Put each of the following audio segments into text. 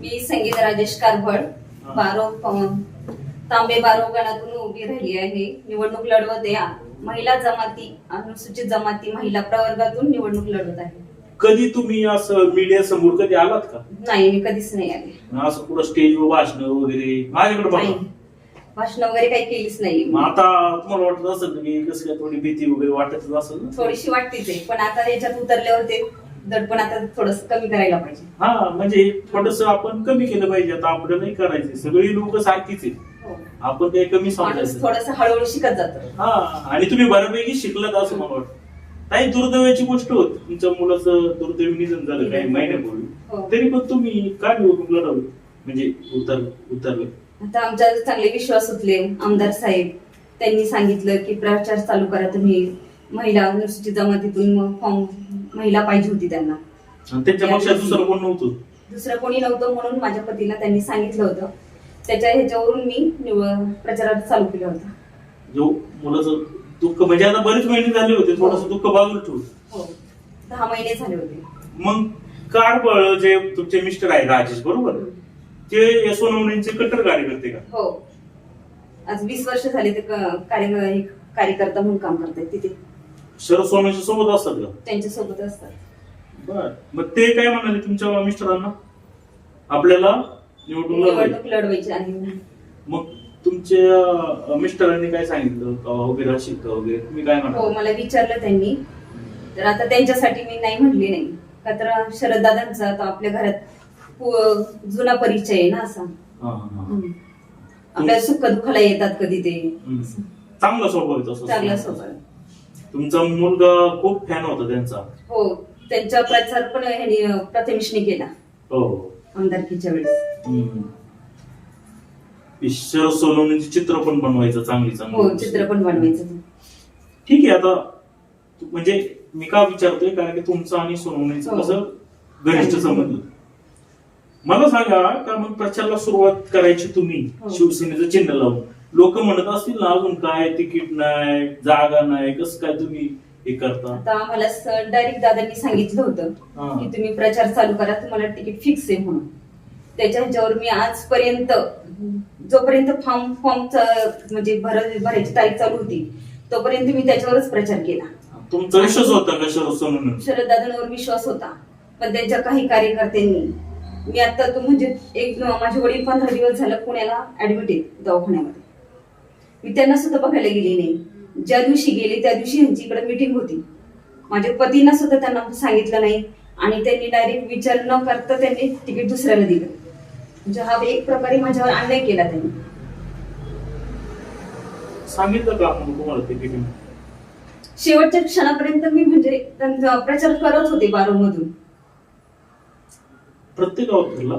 मी संगीत राजेश कारभड. बारो तांबे बारो गणातून उभी राहिली आहे. निवडणूक लढवत आहे महिला जमाती अनुसूचित जमाती महिला प्रवर्गातून निवडणूक लढवत आहे. कधी तुम्ही असं मीडिया समोर कधी आलात का? नाही मी कधीच नाही आले. असं पुढं स्टेजवर भाषण वगैरे? माझ्याकडे नाही. बघा भाषण वगैरे काही केलीच नाही. मग आता तुम्हाला वाटत असेल की कसं काय थोडी भीती वगैरे वाटत असेल ना? थोडीशी वाटतीच आहे. पण आता याच्यात उतरल्यावर ते दडपण आता थोडस कमी करायला पाहिजे. हा म्हणजे थोडस आपण कमी केलं पाहिजे. आता आपल्याला नाही करायचे. सगळी लोक सारखीच आहे हो. आपण काही कमी माणूस समजायचं थोडस हळूहळू शिकत जातो. हा आणि तुम्ही बऱ्यापैकी शिकलात असं मला वाटतं. काही दुर्दैवाची गोष्ट होती. तुमच्या मुलाचं दुर्दैवी निधन झालं काही हो. महिन्यापूर्वी. तरी पण तुम्ही काय निवडणूक लढवली? म्हणजे उतर उतरलं. आता आमच्या चांगले विश्वास होतले आमदार साहेब त्यांनी सांगितलं की प्रचार चालू करा तुम्ही. महिला अनुसूचित जमातीतून मग फॉर्म महिला पाहिजे होती त्यांना. त्यांच्या पक्षात. दुसरं कोण नव्हतं? दुसरं कोणी नव्हतं म्हणून माझ्या पतीला त्यांनी सांगितलं होतं. त्याच्या ह्याच्यावरून मी निव- प्रचारात चालू केलं होतं. जो मुलाचं दुःख म्हणजे आता बरेच महिने झाले होते थोडस दुःख बाजूला ठेवून हो. दहा महिने झाले होते. मग कारबळ जे तुमचे मिस्टर आहे राजेश बरोबर? ते सोनवणेंचे कट्टर कार्यकर्ते का? हो. आज वीस वर्ष झाले ते क- कार्य हे कार्यकर्ता म्हणून काम करतात तिथे. शरद सोनवणे सोबत असतात का? त्यांच्यासोबत असतात. बर. मग ते काय म्हणाले तुमच्या मिस्टरांना? आपल्याला निवडणूक लढवायची. निवडणूक लढवायची आणि मग तुमच्या मिस्टरांनी काय सांगितलं? का वगैरे अशी का वगैरे? तुम्ही काय हो म्हणा मला विचारलं त्यांनी. तर आता त्यांच्यासाठी मी नाही म्हणली नाही. का तर शरद दादांचा आता आपल्या घरात पु- जुना परिचय आहे ना असा. हम्म. आपल्या सुख दुःखाला येतात कधी ते. चांगला स्वभाव आहे तसं. चांगला स्वभाव तुमचा मुलगा खूप फॅन होता त्यांचा. हो त्यांचा प्रचार पण ह्यांनी प्रथमेशने केला. हो. आमदारकीच्या वेळेस. हम्म. शरद सोनवणेचे चित्र पण बनवायचं चांगली हो चांगली चित्र पण बनवायचं. ठीक आहे आता तू- म्हणजे मी का विचारतोय? कारण की तुमचं आणि सोनवणेचं हो. कसं घनिष्ठ संबंध? मला सांगा का मग प्रचाराला सुरुवात करायची तुम्ही हो. शिवसेनेचं चिन्ह लावून. लोक म्हणत असतील ना अजून काय तिकीट नाही जागा नाही कसं काय तुम्ही हे करता? आता आम्हाला डायरेक्ट दादांनी सांगितलं होतं हा. की तुम्ही प्रचार चालू करा तुम्हाला तिकीट फिक्स आहे म्हणून. त्याच्या ह्याच्यावर मी आजपर्यंत जोपर्यंत फॉर्म फॉर्मचा म्हणजे भर भरायची तारीख चालू होती तोपर्यंत मी त्याच्यावरच प्रचार केला. तुमचा विश्वास होता का शरद सोनवणे शरद दादांवर विश्वास होता पण त्यांच्या काही कार्यकर्त्यांनी मी आता तो म्हणजे एक माझे वडील पंधरा दिवस झालं पुण्याला ऍडमिट आहेत दवाखान्यामध्ये. मी त्यांना सुद्धा बघायला गेली नाही. ज्या दिवशी गेले त्या दिवशी यांची इकडे मिटिंग होती. माझ्या पतींना सुद्धा त्यांना सांगितलं नाही. आणि त्यांनी डायरेक्ट विचार न करता त्यांनी तिकीट दुसऱ्याला दिलं. म्हणजे हा एक प्रकारे माझ्यावर अन्याय केला त्यांनी. सांगितलं का मग तुम्हाला तिकीट? शेवटच्या क्षणापर्यंत मी म्हणजे त्यांचा प्रचार करत होते बारोमधून. प्रत्येक गावात फिरला?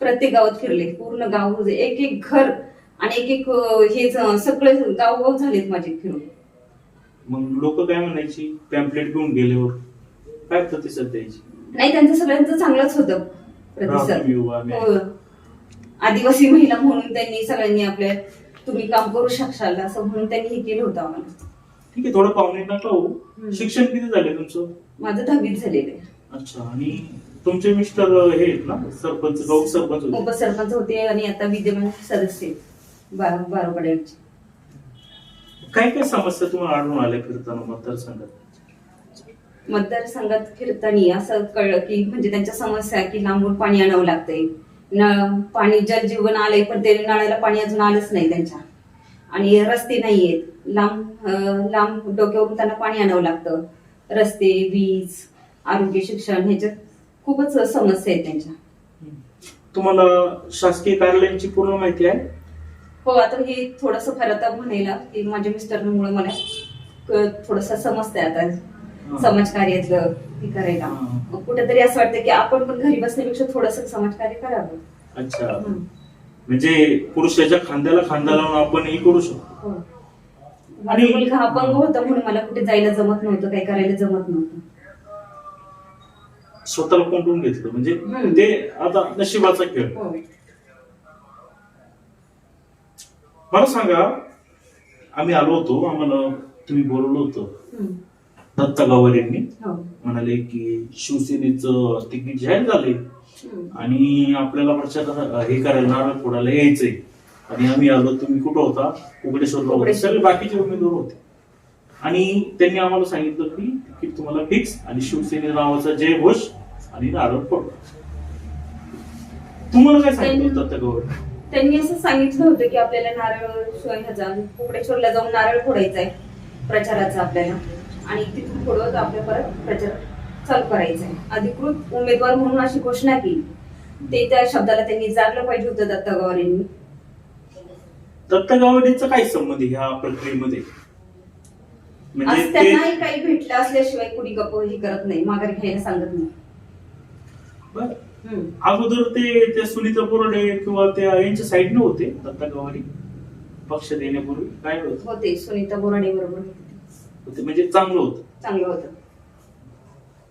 प्रत्येक गावात फिरले. पूर्ण गाव एक एक घर आणि एक एक हे सगळे गाव गाव झालेत माझे फिरून. मग लोक काय म्हणायची? पॅम्पलेट घेऊन गेल्यावर काय प्रतिसाद द्यायची? नाही त्यांचं सगळ्यांचं चांगलंच होतं प्रतिसाद. हो. आदिवासी महिला म्हणून त्यांनी सगळ्यांनी आपल्या तुम्ही काम करू शकशाल असं म्हणून त्यांनी हे केलं होतं आम्हाला. ठीक आहे थोडं पाहुणे नका हो. शिक्षण किती झाले तुमचं? माझं दहावीत झालेलं आहे. अच्छा आणि तुमचे मिस्टर हे ना सरपंच गाव सरपंच होते. उपसरपंच होते आणि आता विद्यमान सदस्य बारो काय काय समस्या तुम्हाला आढळून आल्या फिरताना मतदारसंघात? मतदारसंघात फिरताना असं कळलं की म्हणजे त्यांच्या समस्या की लांबून पाणी आणावं लागतंय. नळ पाणी जल जीवन आलंय पण ते नळाला पाणी अजून आलंच नाही त्यांच्या. आणि रस्ते नाहीयेत. लांब अं, लांब डोक्यावरून त्यांना पाणी आणावं लागतं. रस्ते वीज आरोग्य शिक्षण ह्याच्यात खूपच समस्या आहेत त्यांच्या. तुम्हाला शासकीय कार्यालयांची पूर्ण माहिती आहे? हो आता हे थोडस फार आता म्हणायला की माझ्या मिस्टरमुळे मला थोडस समजतंय आता समाजकार्यातलं हे करायला. मग कुठेतरी असं वाटतं की आपण पण घरी बसण्यापेक्षा थोडस समाजकार्य करावं. अच्छा. म्हणजे पुरुषाच्या खांद्याला खांदा लावून आपण हे करू शकतो. हो. माझा मुलगा अपंग होता म्हणून मला कुठे जायला जमत नव्हतं काही करायला जमत नव्हतं. स्वतःला कोंडून घेतलं. म्हणजे. ते आता नशिबाचा खेळ. मला सांगा आम्ही आलो होतो आम्हाला तुम्ही बोलवलं होतं. दत्ता गावार यांनी हो. म्हणाले की शिवसेनेचं तिकीट जाहीर झाले. आणि आपल्याला प्रचार हे करायला फोडायला यायचंय आणि आम्ही आलो तुम्ही कुठं होता उघडेश्वर. सगळे बाकीचे उमेदवार होते आणि त्यांनी आम्हाला सांगितलं की तिकीट तुम्हाला फिक्स आणि शिवसेने नावाचा जय घोष आणि नारळ फोड तुम्हाला काय सांगितलं त्या गव्हर्नमेंट त्यांनी असं सांगितलं होतं की आपल्याला नारळ शिवाय ह्याचा कुकडेश्वरला जाऊन नारळ फोडायचा आहे प्रचाराचा आपल्याला. आणि तिथून फोडवत आपल्या परत प्रचार चालू करायचा आहे. अधिकृत उमेदवार म्हणून अशी घोषणा केली. ते त्या शब्दाला त्यांनी जागलं पाहिजे होतं दत्ता गवार यांनी. दत्ता गावडेचा काय संबंध आहे ह्या प्रक्रियेमध्ये? म्हणजे आज ते त्यांनाही काही भेटलं असल्याशिवाय कुणी गप्प ही करत नाही माघार घ्यायला सांगत नाही. बरं. अगोदर ते त्या सुनीता बोराडे किंवा त्या यांच्या साईडने होते दत्ता गवारी. पक्ष देण्यापूर्वी. काय होत? होते सुनीता बोराडे बरोबर होते. म्हणजे चांगलं होतं. चांगलं होतं.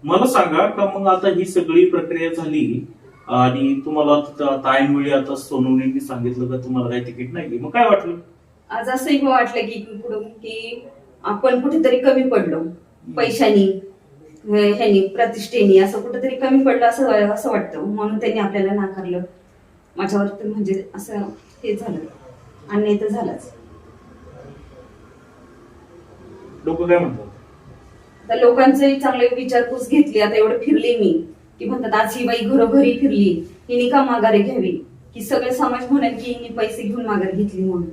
मला सांगा का मग आता ही सगळी प्रक्रिया झाली आणि तुम्हाला तिथं आता सोनवणेंनी सांगितलं का तुम्हाला काही तिकीट नाही मग काय वाटलं? आज असंही वाटलं की कुठं की आपण कुठेतरी कमी पडलो पैशानी. ह्यानी प्रतिष्ठेनी असं कुठेतरी कमी पडलं असं असं वाटतं. म्हणून त्यांनी आपल्याला नाकारलं. माझ्यावर तर म्हणजे असं हे झालं. अन्याय तर झालाच. लोक काय म्हणतात? आता लोकांचंही चांगले विचारपूस घेतली. आता एवढं फिरले मी की म्हणतात आज ही बाई घरोघरी फिरली. हिने का माघारी घ्यावी? की सगळे समाज म्हणेल की हिने पैसे घेऊन माघार घेतली म्हणून.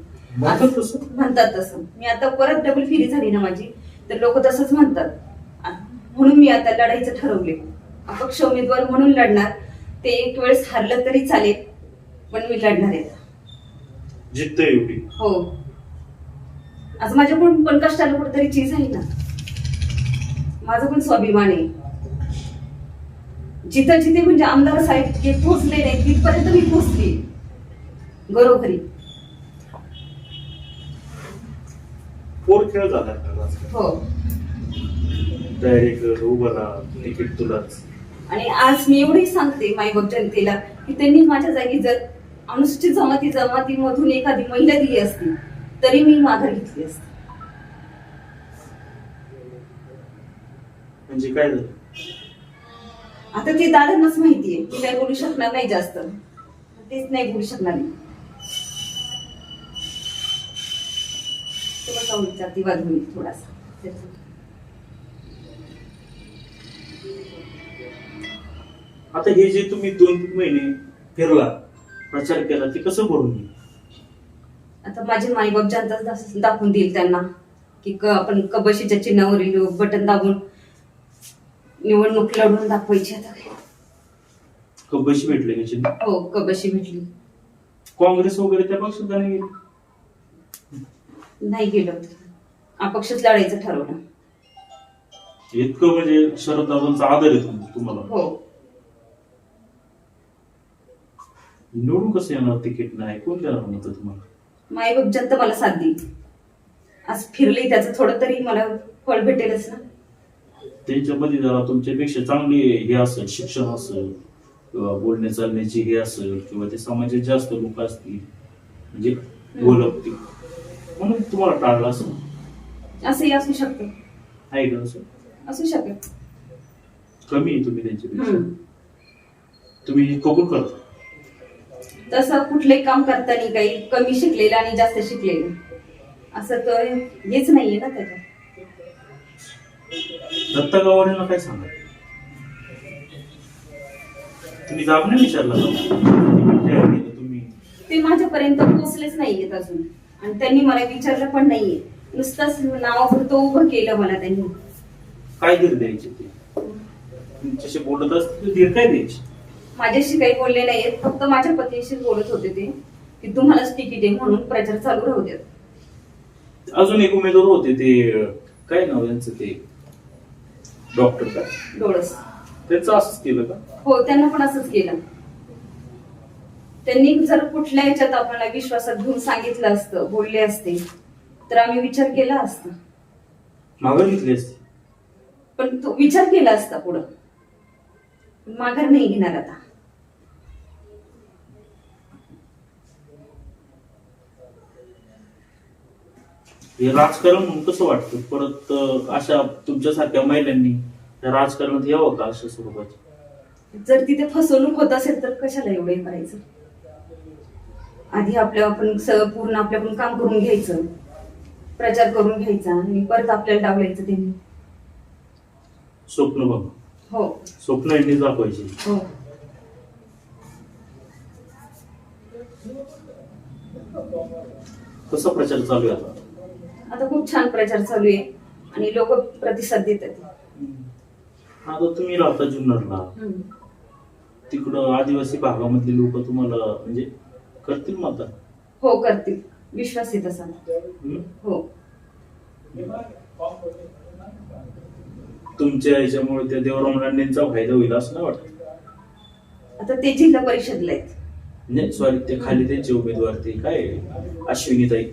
म्हणतात तसं? मी आता परत डबल फेरी झाली ना माझी. तर लोक तसंच म्हणतात. म्हणून मी आता लढायचं ठरवले अपक्ष उमेदवार म्हणून लढणार ते एक वेळेस हारलं तरी चालेल पण मी लढणार आहे. जिद्द एवढी. हो. आज माझ्याकडून पण कष्टाला कुठेतरी चीज आहे ना? माझा पण स्वाभिमान आहे. जिथं जिथे म्हणजे आमदार साहेब जे पोहोचले नाही तिथपर्यंत मी पोहोचली. घरोघरी. खेळ झाला? हो. डायरेक्ट उभं राहा तिकीट तुलाच. आणि आज मी एवढी सांगते मायबाप जनतेला की त्यांनी माझ्या जागी जर अनुसूचित जमाती जमातीमधून एखादी महिला दिली असती तरी मी माघार घेतली असती. म्हणजे काय झालं? आता ते दादांनाच माहितीये मी काही बोलू शकणार नाही जास्त. तेच नाही बोलू शकणार मी. थोडासा विचार होईल थोडासा. आता हे जे तुम्ही दोन तीन महिने फिरला प्रचार केला ते कसं भरून येईल आता माझे माईबाप जनता दास- दाखवून देईल त्यांना की आपण कबशीच्या चिन्हावरील बटन दाबून निवडणूक लढवून दाखवायची आता. कबशी भेटले का चिन्ह? हो कबशी भेटली. काँग्रेस वगैरे त्या पक्षात नाही गेले? नाही गेलो. अपक्षच लढायचं ठरवलं. इतकं म्हणजे शरद दादांचा आदर तुम- तुम्हाला. हो. निवडून कसं येणार तिकीट नाही? कोण देणार म्हणतं तुम्हाला? माईबाप जनता मला साथ देईल. आज फिरली त्याचं थोडं तरी मला फळ भेटेलच ना. त्यांच्यामध्ये जरा तुमच्यापेक्षा चांगली हे असेल शिक्षण असेल किंवा बोलण्या चालण्याची हे असेल किंवा ते समाजात जास्त लोक असतील म्हणजे बोलतील म्हणून तुम्हाला टाळलं असं? असंही असू शकतं. आहे का असं? असू शकेल. कमी आहे तुम्ही त्यांच्यापेक्षा हम्म. तुम्ही कबूल करता. तसं कुठलंही काम करताना काही कमी शिकलेलं आणि जास्त शिकलेलं. असं तर हेच नाहीये ना त्याच्यात. दत्ता गावाला काय सांगा? तुम्ही जाब नाही विचारला का? तुम्ही. ते माझ्यापर्यंत पोहोचलेच नाहीयेत अजून. आणि त्यांनी मला विचारलं पण नाहीये. नुसतंच नावापुरतं उभं केलं मला त्यांनी. काय धीर द्यायचे ते? तुमच्याशी बोलत असतील तर धीर काय द्यायचे? माझ्याशी काही बोलले नाहीयेत फक्त माझ्या पतीशी बोलत होते ते की तुम्हालाच तिकीट आहे म्हणून प्रचार चालू राहू द्यात अजून एक उमेदवार होते ते काय नाव यांचं ते? डॉक्टर का? डोळस. त्यांचं असंच केलं का? हो त्यांना पण असंच केलं. त्यांनी जर कुठल्या ह्याच्यात आपल्याला विश्वासात घेऊन सांगितलं असतं बोलले असते तर आम्ही विचार केला असता. मागं घेतली असते? पण तो विचार केला असता पुढं. माघार नाही घेणार आता. हे राजकारण म्हणून कसं वाटतं? परत अं, अशा तुमच्यासारख्या महिलांनी त्या राजकारणात यावं का अशा स्वरूपाची जर तिथे फसवणूक होत असेल तर कशाला एवढं करायचं? आधी आपल्या आपण सगळं पूर्ण आपल्याकडून काम करून घ्यायचं. प्रचार करून घ्यायचा आणि परत आपल्याला डावलायचं त्यांनी. स्वप्न बघ. हो. स्वप्न यांनी दाखवायची. हो. कसा प्रचार चालू आहे आता? आता खूप छान प्रचार चालू आहे आणि लोक प्रतिसाद देतात. आता तुम्ही राहता जुन्नरला हम्म. तिकडं आदिवासी भागामधले लोक तुम्हाला म्हणजे करतील मतदान हो करतील. विश्वास आहे तसा हम्म? हो. तुमच्या याच्यामुळे त्या देवराम लांडेंचा फायदा होईल असं नाही वाटत? आता ते जिल्हा परिषदला आहेत. म्हणजे सॉरी ते खाली त्यांचे उमेदवार ते काय अश्विनीताई.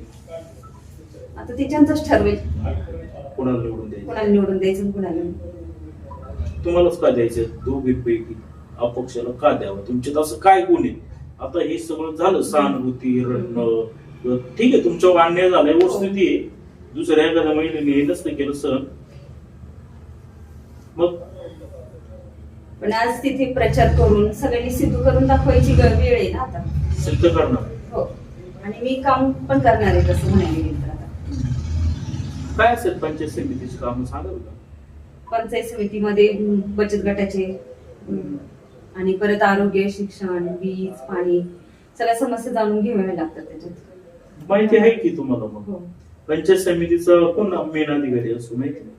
आता ते ठरवेल. कोणाला निवडून द्यायचे? कोणाला निवडून द्यायचं आणि कोणाला नाही. तुम्हालाच का द्यायचं? दोघीपैकी अपक्षाला का द्यावं? तुमच्यात असं काय गुण आहे? आता हे सगळं झालं सहानुभूती रडणं. किंवा ठीक आहे तुमच्यावर अन्याय झालाय वस्तुस्थिती आहे. दुसऱ्या एखाद्या महिलेने हे नसतं केलं सहन मग? पण आज तिथे प्रचार करून सगळ्यांनी सिद्ध करून दाखवायची ग- वेळ आहे ना आता. सिद्ध करणं हो. आणि मी काम पण करणार आहे तसं म्हणायला गेलं तर आता. काय असेल पंचायत समितीची कामं? सांगाल का पंचायत समितीमध्ये बचत गटाचे आणि परत आरोग्य शिक्षण वीज पाणी सगळ्या समस्या जाणून घ्याव्या लागतात त्याच्यात. माहिती आहे की तुम्हाला मग? हो. पंचायत समितीचा कोण मेन अधिकारी असतो माहिती आहे?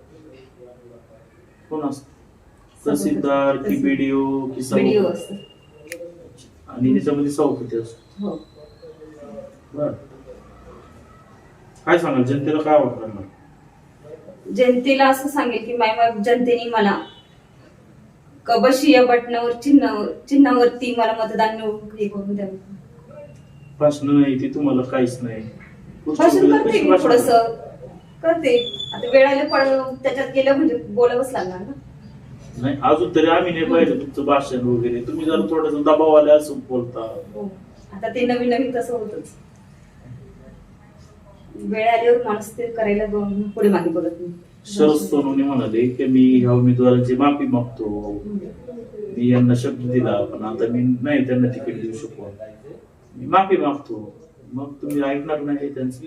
कोण असतो? तहसीलदार की बीडीओ की व्हिडिओ सभापती? असतो. आणि त्याच्यामध्ये सभापती असतो. हो. बरं. काय सांगाल? जनतेला काय वाटणार जनतेला असं सांगेल की माय जनतेने मला कबशी या बटनावर चिन्ह चिन्हावरती मला मतदान निवडून हे करून द्यावं भाषण नाही ती तुम्हाला काहीच नाही. भाषण करते मी थोडस? करते. आता वेळाला पण त्याच्यात गेलं म्हणजे बोलावंच लागणार ना. नाही अजून तरी आम्ही नाही पाहिजे तुमचं भाषण वगैरे. तुम्ही जरा थोडस दबाव आले असं बोलता. हो. आता ते नवीन नवीन तसं होतच. वेळ आल्यावर माणूस ते करायला ग- पुढे मागे बघत नाही. शरद सोनवणे म्हणाले की मी ह्या उमेदवारांची माफी मागतो. मी यांना शब्द दिला पण आता मी नाही त्यांना तिकीट देऊ शकतो मी माफी मागतो. मग तुम्ही ऐकणार नाही त्यांचं?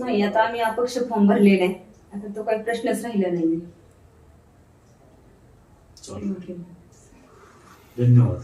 नाही आता आम्ही अपक्ष फॉर्म भरलेला आहे. आता तो काही प्रश्नच राहिला नाही. चालेल. धन्यवाद.